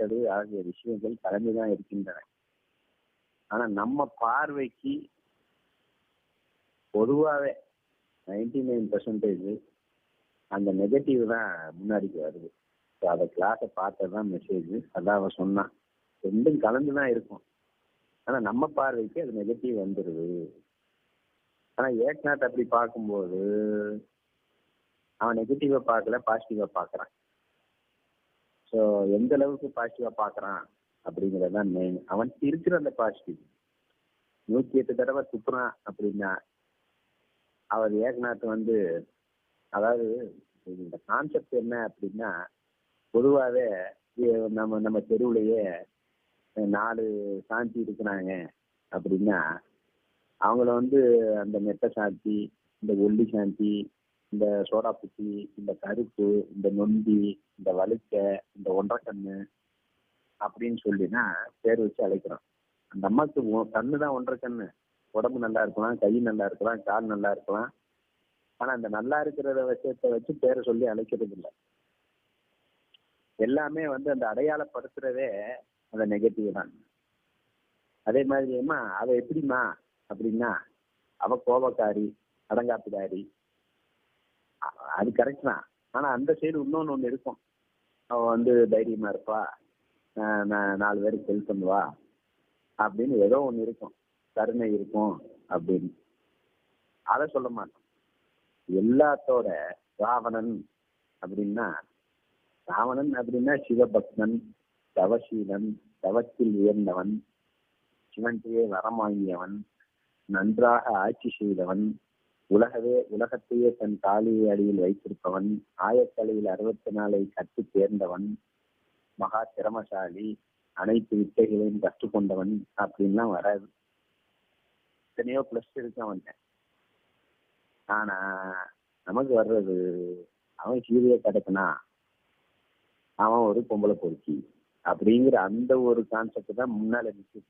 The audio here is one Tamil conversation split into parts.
கெட்டது ஆகிய விஷயங்கள் கலந்துதான் இருக்கின்றன. ஆனா நம்ம பார்வைக்கு பொதுவாகவே நைன்டி நைன் பர்சன்டேஜ் அந்த நெகட்டிவ் தான் முன்னாடிக்கு வருது. ஸோ அதை கிளாஸை பார்த்ததான் மெசேஜ் அதான் அவன் சொன்னான். ரெண்டும் கலந்து தான் இருக்கும். ஆனால் நம்ம பார்வைக்கு அது நெகட்டிவ் வந்துடுது ஆனால் ஏக்நாத் அப்படி பார்க்கும்போது அவன் நெகட்டிவா பார்க்கல பாசிட்டிவாக பார்க்குறான். ஸோ எந்த அளவுக்கு பாசிட்டிவா பாக்குறான் அப்படிங்கறதுதான் மெயின் அவன் இருக்கிற அந்த பாசிட்டிவ் நூத்தி எட்டு தடவை துப்புறான் அப்படின்னா அவர் ஏகநாத் வந்து அதாவது இந்த கான்செப்ட் என்ன அப்படின்னா பொதுவாகவே நம்ம நம்ம தெருவுலயே நாலு சாந்தி இருக்கிறாங்க அப்படின்னா அவங்கள வந்து அந்த மெத்த சாந்தி இந்த ஒல்லி சாந்தி இந்த சோடாப்புத்தி இந்த கருப்பு இந்த நொண்டி இந்த வழுக்க இந்த ஒன்றக்கண்ணு அப்படின்னு சொல்லினா பேர் வச்சு அழைக்கிறோம். அந்த அம்மாவுக்கு கண்ணு தான் ஒன்றக்கண்ணு. உடம்பு நல்லா இருக்கலாம் கை நல்லா இருக்கலாம் கால் நல்லா இருக்கலாம். ஆனா அந்த நல்லா இருக்கிறத விஷயத்த வச்சு பேரை சொல்லி அழைக்கிறது இல்லை எல்லாமே வந்து அந்த அடையாளப்படுத்துறதே அந்த நெகட்டிவ் தான். அதே மாதிரி அவ எப்படிமா அப்படின்னா அவ கோபக்காரி அடங்காப்பிடாரி அது கரெக்ட் தான். ஆனா அந்த சைடு இன்னொன்னு ஒண்ணு இருக்கும். அவ வந்து தைரியமா இருப்பா. நாலு பேருக்கு ஹெல்ப் பண்ணுவா. அப்படின்னு ஏதோ ஒண்ணு இருக்கும். கருணை இருக்கும் அப்படின்னு. அதை சொல்ல மாட்டோம். எல்லாத்தோட ராவணன் அப்படின்னா ராவணன் அப்படின்னா சிவபக்தன் தவசீலன் தவத்தில் உயர்ந்தவன் சிவன்கிட்டயே வரம் வாங்கியவன் நன்றாக ஆட்சி செய்தவன் உலகவே உலகத்தையே தன் காலி அடியில் வைத்திருப்பவன் ஆயக்கலையில் அறுபத்தி நாளை கற்று தேர்ந்தவன் மகா திறமசாலி அனைத்து வித்தைகளையும் கற்றுக்கொண்டவன் அப்படின்லாம் வராது. எத்தனையோ பிளஸ் இருக்கு அவன்கிட்ட ஆனா நமக்கு வர்றது அவன் சீதையை கிடக்குனா அவன் ஒரு பொம்பளை பொறுக்கி அப்படிங்கிற அந்த ஒரு கான்செப்ட் தான் முன்னால நிற்குது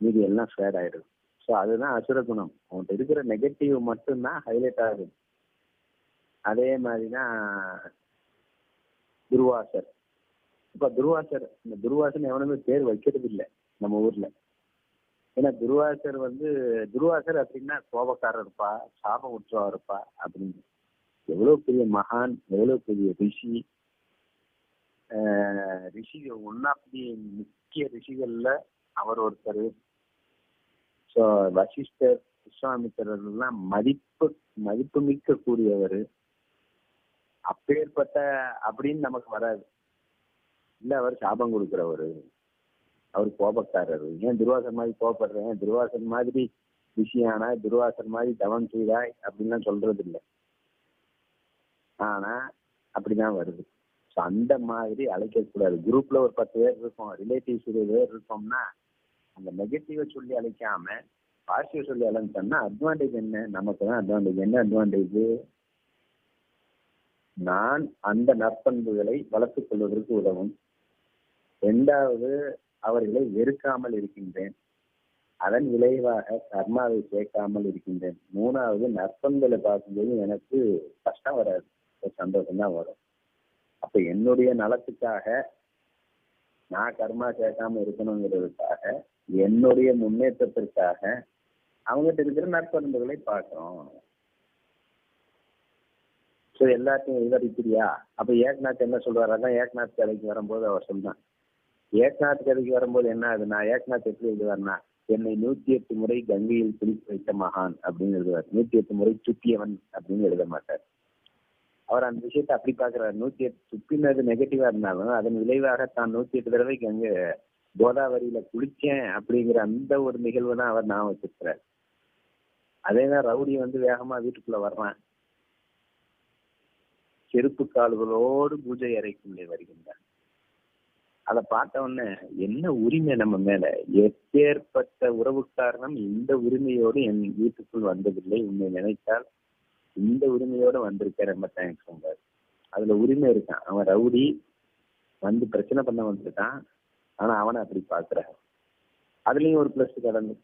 மீதி எல்லாம் ஃபேட் ஆயிடுது. ஸோ அதுதான் அசுர குணம். அவன்கிட்ட இருக்கிற நெகட்டிவ் மட்டும்தான் ஹைலைட் ஆகுது. அதே மாதிரி தான் துருவாசர். இப்ப துருவாசர் இந்த துருவாசன் எவனுமே பேர் வைக்கிறது இல்லை நம்ம ஊர்ல. ஏன்னா துருவாசர் வந்து துருவாசர் அப்படின்னா கோபக்காரர் இருப்பா சாபம் உற்றவா இருப்பா அப்படின்னு. எவ்வளவு பெரிய மகான் எவ்வளவு பெரிய ரிஷி. ரிஷிகள் ரிஷி ஒன் ஆஃப் தி முக்கிய ரிஷிகள்ல அவர் ஒருத்தர். ஸோ வசிஷ்டர் விஸ்வாமித்திரர் எல்லாம் மதிப்பு மதிப்புமிக்க கூடியவர் அப்பேற்பட்ட அப்படின்னு நமக்கு வராது. இல்ல அவர் சாபம் கொடுக்கிறவரு. அவர் கோபக்காரர். ஏன் துர்வாசன் மாதிரி கோபப்படுறேன்? துர்வாசன் மாதிரி ரிஷியானா துர்வாசன் மாதிரி தவம் செய்தாய் அப்படின்லாம் சொல்றது இல்லை ஆனா அப்படிதான் வருது. ஸோ அந்த மாதிரி அழைக்க கூடாது குரூப்ல ஒரு பத்து பேர் இருக்கோம். ரிலேட்டிவ்ஸ் இருபது பேர் இருக்கோம்னா அந்த நெகட்டிவை சொல்லி அழைக்காம பாசிட்டிவ் சொல்லி அழைச்சோம்னா அட்வான்டேஜ் என்ன? நமக்கு தான் அட்வான்டேஜ் என்ன அட்வான்டேஜ் நான் அந்த நற்பண்புகளை வளர்த்துக் கொள்வதற்கு உதவும். இரண்டாவது அவர்களை வெறுக்காமல் இருக்கின்றேன். அதன் விளைவாக கர்மாவை சேர்க்காமல் இருக்கின்றேன். மூணாவது நற்பண்புகளை பார்க்கும்போது எனக்கு கஷ்டம் வராது. ஒரு சந்தோஷம் தான் வரும். அப்ப என்னுடைய நலத்துக்காக நான் கர்மா சேர்க்காம இருக்கணுங்கிறதுக்காக என்னுடைய முன்னேற்றத்திற்காக அவங்ககிட்ட இருக்கிற நற்பண்புகளை பார்க்கணும் ஸோ எல்லாத்தையும் விவரிக்கிறியா? அப்போ ஏக்நாத் என்ன சொல்றாரு? அதான் ஏக்நாத் கதைக்கு வரும்போது அவர் சொன்னான் ஏக்நாத் கதைக்கு வரும்போது என்ன ஆகுதுன்னா ஏக்நாத் எப்படி எழுதுவார்னா என்னை நூத்தி எட்டு முறை கங்கையில் குளிக்க வைத்த மகான் அப்படின்னு எழுதுவார். நூத்தி எட்டு முறை சுத்தியவன் அப்படின்னு எழுத மாட்டார். அவர் அந்த விஷயத்தை அப்படி பாக்குறாரு நூத்தி எட்டு துப்பினது நெகட்டிவா இருந்தாலும் அதன் விளைவாக தான் நூத்தி எட்டு தடவை கங்கை கோதாவரியில குளிச்சேன் அப்படிங்கிற அந்த ஒரு நிகழ்வு தான் அவர் நான் வச்சிருக்கிறார். அதேதான் ரவுடி வந்து வேகமா வீட்டுக்குள்ள வர்றான். செருப்பு கால்களோடு பூஜை அறைக்குள்ளே வருகின்றான். அதை பார்த்த உடனே என்ன உரிமை நம்ம மேல? எப்பேற்பட்ட உறவு காரணம் இந்த உரிமையோடு என் வீட்டுக்குள் வந்ததில்லை. உன்னை நினைத்தால் இந்த உரிமையோட வந்திருக்க ரொம்ப தேங்க்ஸ் சொல்றாரு அதுல உரிமை இருக்கான். அவன் ரவுடி வந்து பிரச்சனை பண்ண வந்துட்டான். ஆனா அவனை அப்படி பாக்குற அதுலயும் ஒரு பிளஸ் கடந்து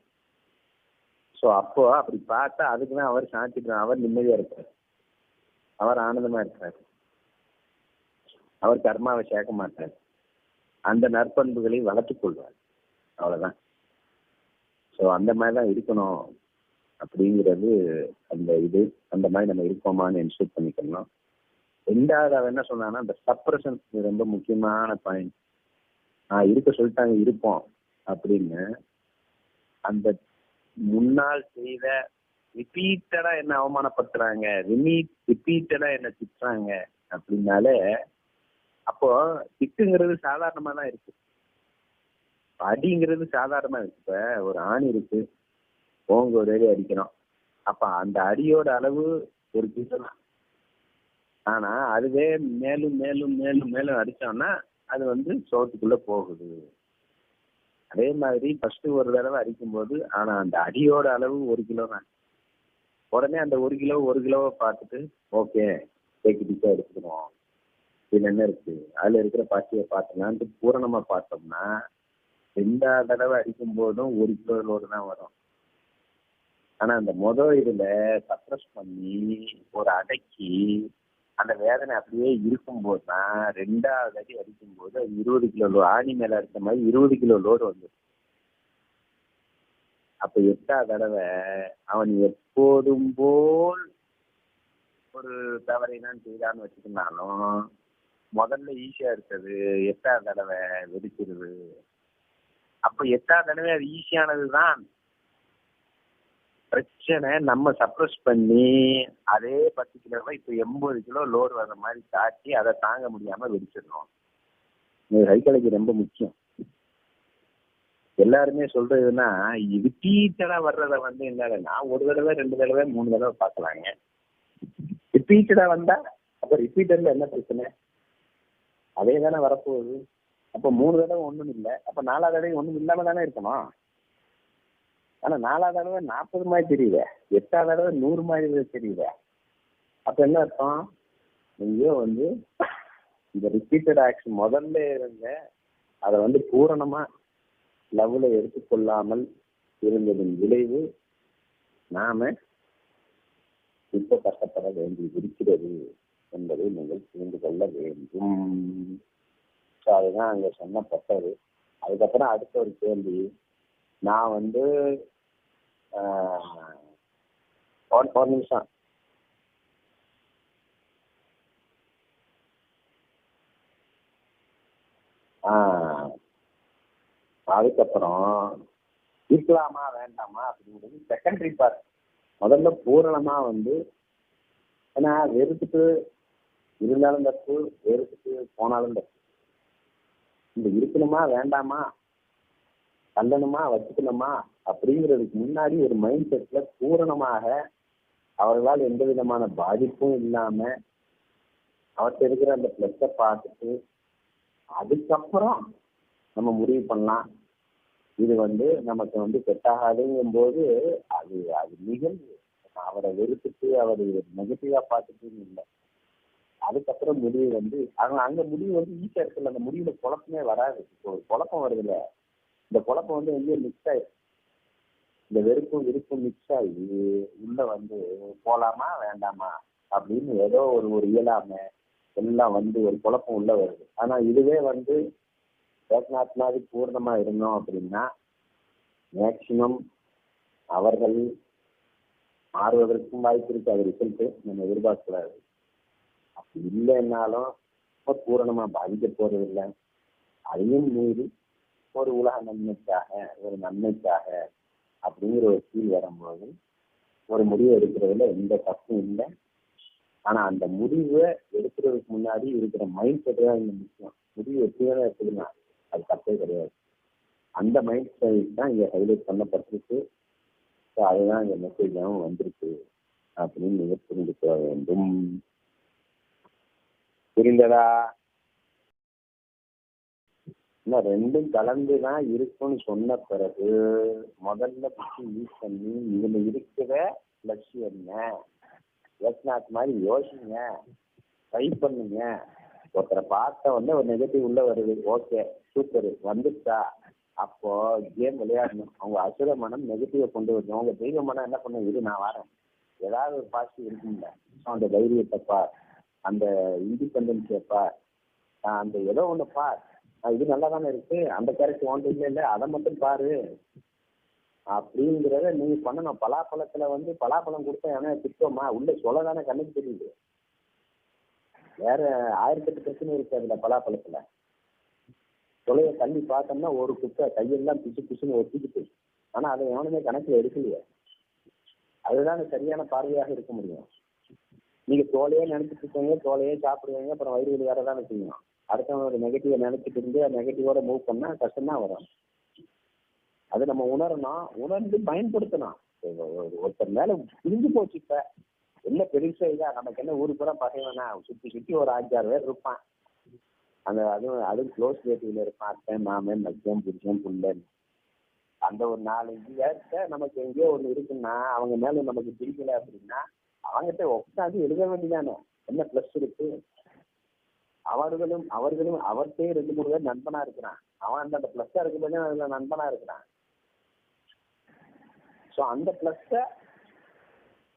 சோ அப்போ அப்படி பார்த்தா அதுக்குதான் அவர் சாத்திக்கிறார் அவர் நிம்மதியா இருக்காரு. அவர் ஆனந்தமா இருக்காரு. அவர் கர்மாவை சேர்க்க மாட்டார். அந்த நற்பண்புகளை வளர்த்துக் கொள்வார். அவ்வளவுதான். ஸோ அந்த மாதிரி தான் இருக்கணும் அப்படிங்கிறது அந்த இது. அந்த மாதிரி நம்ம இருக்கோமான்னு என்ஷூர் பண்ணிக்கணும். ரெண்டாவது அவன் என்ன சொன்னான்னா அந்த சப்ரஷன் ரொம்ப முக்கியமான பாயிண்ட் நான் இருக்க சொல்லிட்டாங்க இருப்போம் அப்படின்னு அந்த முன்னால் செய்த ரிப்பீட்டடா என்ன அவமானப்படுத்துறாங்க ரிப்பீட்டடா என்ன திட்டுறாங்க அப்படின்னாலே அப்போ திட்டுங்கிறது சாதாரணமா தான் இருக்கு. அடிங்கிறது சாதாரணமா இருக்கு. இப்ப ஒரு ஆணி இருக்கு ஓங்க ஒரு அடி அடிக்கிறோம் அப்ப அந்த அடியோட அளவு ஒரு கிலோ தான். ஆனா அதுவே மேலும் மேலும் மேலும் மேலும் அடிச்சோம்னா அது வந்து சோத்துக்குள்ள போகுது. அதே மாதிரி ஃபர்ஸ்ட் ஒரு தடவை அடிக்கும் போது ஆனா அந்த அடியோட அளவு ஒரு கிலோ தான். உடனே அந்த ஒரு கிலோ ஒரு கிலோவை பார்த்துட்டு ஓகே தேக்கி எடுத்துக்கிறோம். இதுல என்ன இருக்கு? அதுல இருக்கிற பாசியை பார்த்தோம்னா பூரணமா பார்த்தோம்னா ரெண்டாவது தடவை அடிக்கும் போதும் ஒரு கிலோ லோடு தான் வரும். ஆனா அந்த முதல் இதுல சப்ரஸ் பண்ணி ஒரு அடக்கி அந்த வேதனை அப்படியே இருக்கும்போது தான் ரெண்டாவது அடி அடிக்கும் போது அது இருபது கிலோ லோ ஆணி மேல அடித்த மாதிரி இருபது கிலோ லோடு வந்து அப்ப எட்டாவது தடவை அவன் எப்போதும் போல் ஒரு தவறை நான் செய்தான்னு வச்சுக்கினாலும் முதல்ல ஈஸியா இருக்கிறது எட்டாவது தடவை வெடிச்சிருது அப்ப எட்டாவது தடவை அது ஈஸியானது தான் பிரச்சனை நம்ம சப்ரஸ் பண்ணி அதே பத்து கிலோ இப்ப எண்பது கிலோ லோடு வர மாதிரி தாக்கி அதை தாங்க முடியாம வெடிச்சிடணும் இது ரொம்ப முக்கியம். எல்லாருமே சொல்றதுன்னா ரிப்பீட்டடா வர்றத வந்து என்னன்னா ஒரு தடவை ரெண்டு தடவை மூணு தடவை பார்க்கலாங்க. ரிப்பீட்டடா வந்தா அப்ப ரிப்பீட்டர்ல என்ன பிரச்சனை? அதே தானே வரப்போகுது. அப்ப மூணு தடவை ஒண்ணும் இல்லை. அப்ப நாலாவது தடவை ஒண்ணும் இல்லாம தானே இருக்கணும். ஆனா நாலாவது தடவை நாற்பது மாதிரி தெரியுது எட்டாவது தடவை நூறு மாதிரி தெரியுது அப்ப என்ன அர்த்தம்? நீங்க வந்து இந்த ரிப்பீட்டட் ஆக்ஷன் முதல்ல இருந்த அதை வந்து பூரணமா லவ்ல எடுத்துக்கொள்ளாமல் இருந்ததன் விளைவு நாம இப்ப கஷ்டப்பட வேண்டி இருக்கிறது என்பதை நீங்கள் புரிந்து கொள்ள வேண்டும். அதுதான் அங்க சொன்னப்பட்டது. அதுக்கப்புறம் அடுத்த ஒரு கேள்வி. நான் வந்து ஒரு ஒரு நிமிஷம். அதுக்கப்புறம் இருக்கலாமா வேண்டாமா அப்படிங்கிறது செகண்டரி பார்ட் முதல்ல பூரணமா வந்து ஏன்னா வெறுத்துட்டு இருந்தாலும் தப்பு வெறுத்துட்டு போனாலும் தப்பு. இந்த இருக்கணுமா வேண்டாமா தள்ளணுமா வச்சுக்கணுமா அப்படிங்கிறதுக்கு முன்னாடி ஒரு மைண்ட் செட்ல பூரணமாக அவர்களால் எந்த விதமான பாதிப்பும் இல்லாம அவர்கிட்ட இருக்கிற அந்த பிளஸை பார்த்துட்டு அதுக்கப்புறம் நம்ம முடிவு பண்ணலாம். இது வந்து நமக்கு வந்து செட் ஆகாதுங்கும் போது அது அது நிகழ்வு. அவரை வெறுத்துட்டு அவர் நெகட்டிவா பார்த்துட்டு இல்லை. அதுக்கப்புறம் முடிவு வந்து அங்க அங்க முடிவு வந்து ஈஸியா இருக்குல்ல அந்த முடிவுல குழப்பமே வராது. இப்போ ஒரு குழப்பம் வருதுல்ல. இந்த குழப்பம் வந்து எங்கேயும் மிக்ஸ் ஆயிடுச்சு. இந்த வெறுப்பும் விருப்பும் மிக்ஸ் ஆகி உள்ள வந்து போலாமா வேண்டாமா அப்படின்னு ஏதோ ஒரு ஒரு இயலாம எல்லாம் வந்து ஒரு குழப்பம் உள்ள வருது. ஆனா இதுவே வந்து ஏக்நாத் பூர்ணமா இருந்தோம் அப்படின்னா மேக்சிமம் அவர்கள் மாறுவதற்கும் வாய்ப்பு இருக்கு. அது ரிசல்ட் நம்ம எதிர்பார்க்கக்கூடாது. அப்படி இல்லைன்னாலும் பூரணமா பாதிக்க போறது இல்லை அதையும் மீறி ஒரு உலக நன்மைக்காக ஒரு நன்மைக்காக அப்படிங்கிற ஒரு ஃபீல் வரும்போது ஒரு முடிவு எடுக்கிறதுல எந்த தப்பும் இல்லை. ஆனா அந்த முடிவை எடுக்கிறதுக்கு முன்னாடி இருக்கிற மைண்ட் செட் தான் இங்க முக்கியம். முடிவு எப்படி வேணா எடுத்துக்கலாம். அது தப்பே கிடையாது. அந்த மைண்ட் செட் தான் இங்க ஹைலைட் பண்ணப்பட்டிருக்கு. ஸோ அதுதான் இந்த மெசேஜாகவும் வந்திருக்கு அப்படின்னு நீங்க புரிந்துக்க வேண்டும். புரிந்ததா? இன்னும் ரெண்டும் கலந்து தான் இருக்கும்னு சொன்ன பிறகு முதல்ல பற்றி யூஸ் பண்ணி இதுல இருக்கிற லட்சியம் என்ன? ஏக்நாத் மாதிரி யோசிங்க. ட்ரை பண்ணுங்க. ஒருத்தரை பார்த்த உடனே ஒரு நெகட்டிவ் உள்ள வருது. ஓகே சூப்பர் வந்துச்சா அப்போ கேம் விளையாடணும். அவங்க அசுர மனம் நெகட்டிவை கொண்டு வரணும் அவங்க தெய்வ மனம் என்ன பண்ணும்? இது நான் வரேன். ஏதாவது ஒரு பாசிட்டிவ் இருக்கும்ல. அந்த தைரியத்தை பார். அந்த இண்டிபெண்டன்ஸை பார். அந்த ஏதோ ஒன்று பார். இது நல்லா தானே இருக்கு. அந்த கேரக்டர் ஒன்று இல்லை இல்லை அதை மட்டும் பாரு. அப்படிங்கிறத நீங்க பண்ணணும். பலாப்பழத்துல வந்து பலாப்பழம் கொடுத்தா ஏன்னா திட்டோமா உள்ள சொல்ல தானே கண்ணுக்கு தெரியுது. வேற ஆயிரத்தெட்டு பிரச்சனை இருக்கு அதுல பலாப்பழத்துல. தொலைய தள்ளி பார்த்தோம்னா ஒரு குப்பை கையெல்லாம் பிசு பிசுன்னு ஒத்திக்கிட்டு ஆனா அதை எவனுமே கணக்குல எடுக்கலையே. அதுதான் சரியான பார்வையாக இருக்க முடியும். நீங்க தோலையே நினைச்சிட்டு இருக்கீங்க தோலையே சாப்பிடுவீங்க அப்புறம் வயிறு வலி வரதானே செய்யணும் அடுத்தவனோட நெகட்டிவை நினைச்சிட்டு இருந்து நெகட்டிவோட மூவ் பண்ணா கஷ்டம் தான் வரும். அது நம்ம உணரணும். உணர்ந்து பயன்படுத்தணும். ஒரு- ஒருத்தர் மேல புரிஞ்சு போச்சு இப்ப. என்ன பெருசா இதா? நமக்கு என்ன ஊருக்கு கூட பகைவனா? சுத்தி சுத்தி ஒரு அஞ்சாறு பேர் இருப்பான். அந்த அதுவும் அதுவும் க்ளோஸ் ரிலேட்டிவ்ல இருப்பான். அத்தை மாமன் மச்சம் புருஷன் புள்ளன். அந்த ஒரு நாலஞ்சு பேர்த்த நமக்கு எங்கேயோ ஒண்ணு இருக்குன்னா அவங்க மேல நமக்கு பிடிக்கல அப்படின்னா அவங்ககிட்ட உட்காந்து எழுத வேண்டியதானே. என்ன பிளஸ் இருக்கு? அவர்களும் அவர்களும் அவர்கிட்டயே ரெண்டு மூணு பேர் நண்பனா இருக்கிறான். அவன் அந்த அந்த பிளஸ்ஸா இருக்கும்போது அதுல நண்பனா இருக்கிறான். ஸோ அந்த பிளஸ்ஸ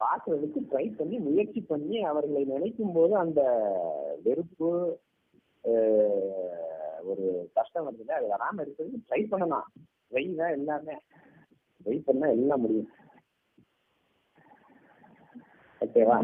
பார்க்கறதுக்கு ட்ரை பண்ணி முயற்சி பண்ணி அவர்களை நினைக்கும் போது அந்த வெறுப்பு ஒரு கஷ்டம் வருதுல்ல அது வராம இருக்கிறதுக்கு ட்ரை பண்ணலாம். ட்ரை தான் எல்லாமே. ட்ரை பண்ணா எல்லாம் முடியும். ஓகேவா